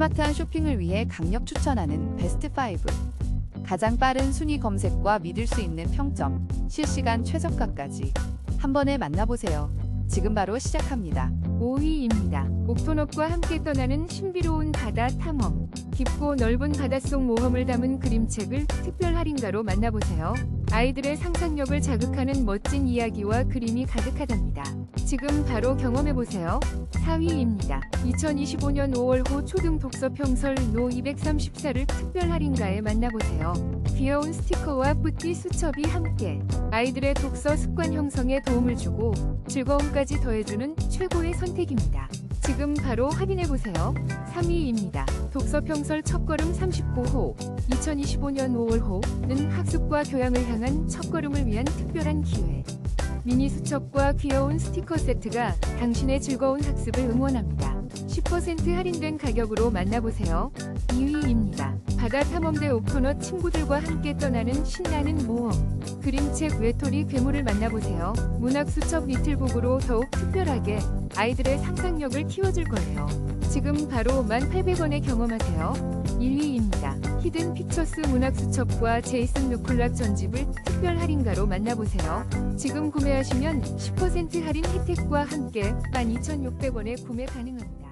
스마트한 쇼핑을 위해 강력 추천하는 베스트 5. 가장 빠른 순위 검색과 믿을 수 있는 평점, 실시간 최저가까지 한 번에 만나보세요. 지금 바로 시작합니다. 5위입니다. 옥토넛과 함께 떠나는 신비로운 바다 탐험. 깊고 넓은 바닷속 모험을 담은 그림책을 특별 할인가로 만나보세요. 아이들의 상상력을 자극하는 멋진 이야기와 그림이 가득하답니다. 지금 바로 경험해보세요. 4위입니다. 2025년 5월호 초등 독서 평설 노 234를 특별 할인가에 만나보세요. 귀여운 스티커와 뿌띠 수첩이 함께 아이들의 독서 습관 형성에 도움을 주고 즐거움까지 더해주는 최고의 선택입니다. 지금 바로 확인해보세요. 3위입니다. 독서평설 첫걸음 39호 2025년 5월호는 학습과 교양을 향한 첫걸음을 위한 특별한 기회. 미니 수첩과 귀여운 스티커 세트가 당신의 즐거운 학습을 응원합니다. 10% 할인된 가격으로 만나보세요. 2위입니다. 바다 탐험대 옥토넛 친구들과 함께 떠나는 신나는 모험. 그림책 외톨이 괴물을 만나보세요. 문학 수첩 니틀북으로 더욱 특별하게 아이들의 상상력을 키워줄 거예요. 지금 바로 1,800원에 경험하세요. 1위입니다. 히든 픽처스 문학 수첩과 제이슨 루클락 전집을 특별 할인가로 만나보세요. 지금 구매하시면 10% 할인 혜택과 함께 12,600원에 구매 가능합니다.